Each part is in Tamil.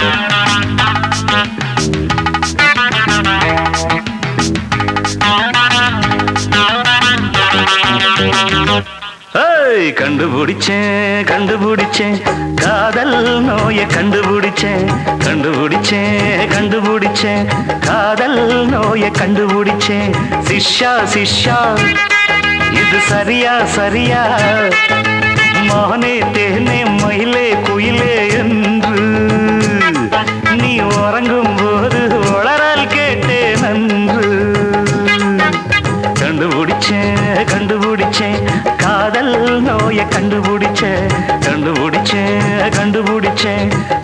ஏய், கண்டுபிடிச்சேன் கண்டுபிடிச்சேன். காதல் நோயை கண்டுபிடிச்சேன் கண்டுபிடிச்சேன் கண்டுபிடிச்சேன். காதல் நோயை கண்டுபிடிச்சேன். சிஷ்யா சிஷ்யா இது சரியா சரியா? மானே தேனே மயிலே குயிலே என்ன காதல் நோய கண்டுபிடிச்ச கண்டுபிடிச்ச கண்டுபிடிச்ச.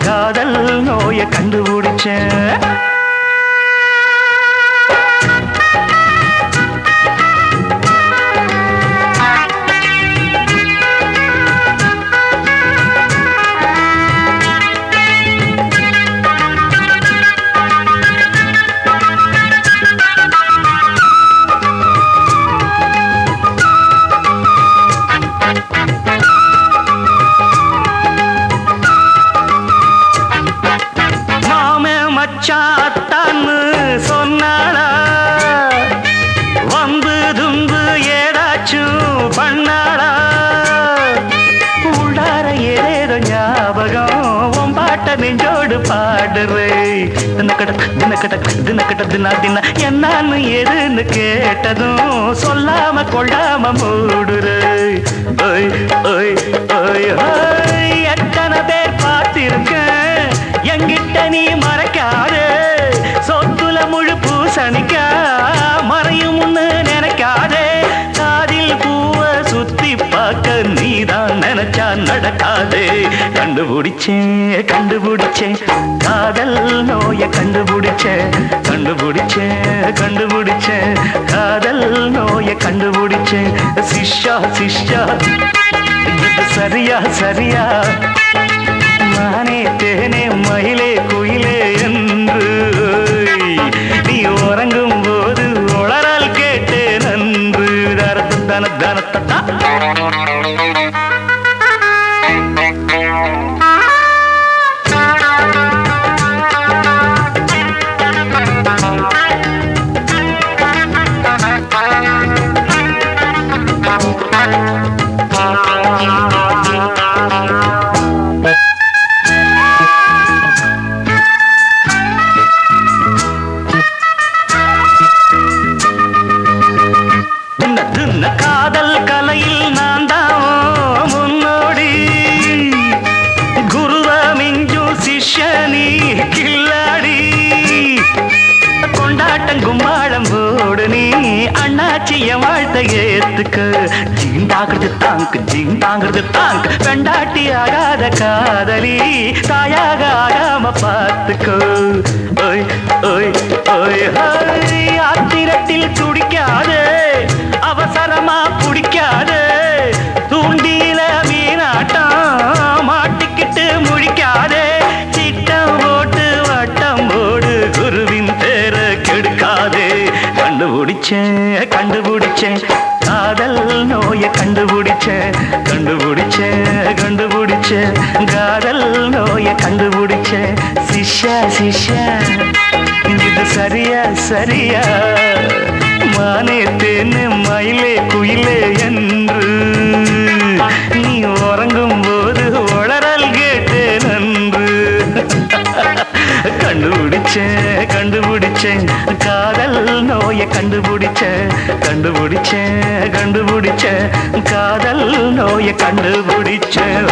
காதல் நோய கண்டுபிடிச்ச. ஞாபகம் பாட்ட நெஞ்சோடு பாடுறே தினக்கட தினக்கட தினக்கட தினா தின என்னான்னு எதுன்னு கேட்டதும் சொல்லாம கொள்ளாம மூடுறே. ஓய் ஓய் ஓய் ஓய் எத்தனை பேர் பார்த்திருக்கேன். எங்கிட்ட நீ மறைக்காதே. சொத்துல முழு பூசணிக்கா மறையும் முன்னு நினைச்சா நடக்காது. கண்டுபிடிச்சேன் கண்டுபிடிச்சேன். காதல் நோய கண்டுபிடிச்சேன். கண்டுபிடிச்சேன் கண்டுபிடிச்சேன். காதல் நோய கண்டுபிடிச்சேன். சிஷ்யா சிஷ்யா. சரியா சரியா. மானே தேனே மயிலே குயிலே என்று காதல் கலையில் நான் தான் முன்னோடி? குருவ மிஞ்சும் சிஷ்யனி கில்லாடி? கொண்டாட்டம் கும்மாளம் போடு நீ அண்ணாச்சிய வாழ்த்த ஏத்துக்கு. ஜீண்டாங்கிறது தாங்கு ஜீண்டாங்கிறது தாங்கு. பெண்டாட்டி ஆகாத காதலி தாயாக ஆகாம பார்த்துக்கோ. ஓய் ஓய் ஓய் ஓய் ஆத்திரத்தில் துடிக்காதே. அவசரமா பிடிக்காதே தூண்டில வீணாட்டம் மாட்டிக்கிட்டு முழிக்காதே. சிட்டம் போட்டு வட்டம் போடு குருவின் பேர கெடுக்காதே. கண்டுபிடிச்சேன் கண்டுபிடிச்சேன். காதல் நோய கண்டுபிடிச்சேன். கண்டுபிடிச்சேன் கண்டுபிடிச்சேன். காதல் நோய கண்டுபிடிச்சேன். சிஷ்யா சிஷ்யா இது சரியா சரியா? மானே தேனு மயிலே குயிலே என்று. நீ உறங்கும் போது உளறல் கேட்டேன் நன்று. கண்டுபிடிச்சேன் கண்டுபிடிச்சேன். காதல் நோயை கண்டுபிடிச்சேன் கண்டுபிடிச்சேன் கண்டுபிடிச்சேன். காதல் நோயை கண்டுபிடிச்சேன்.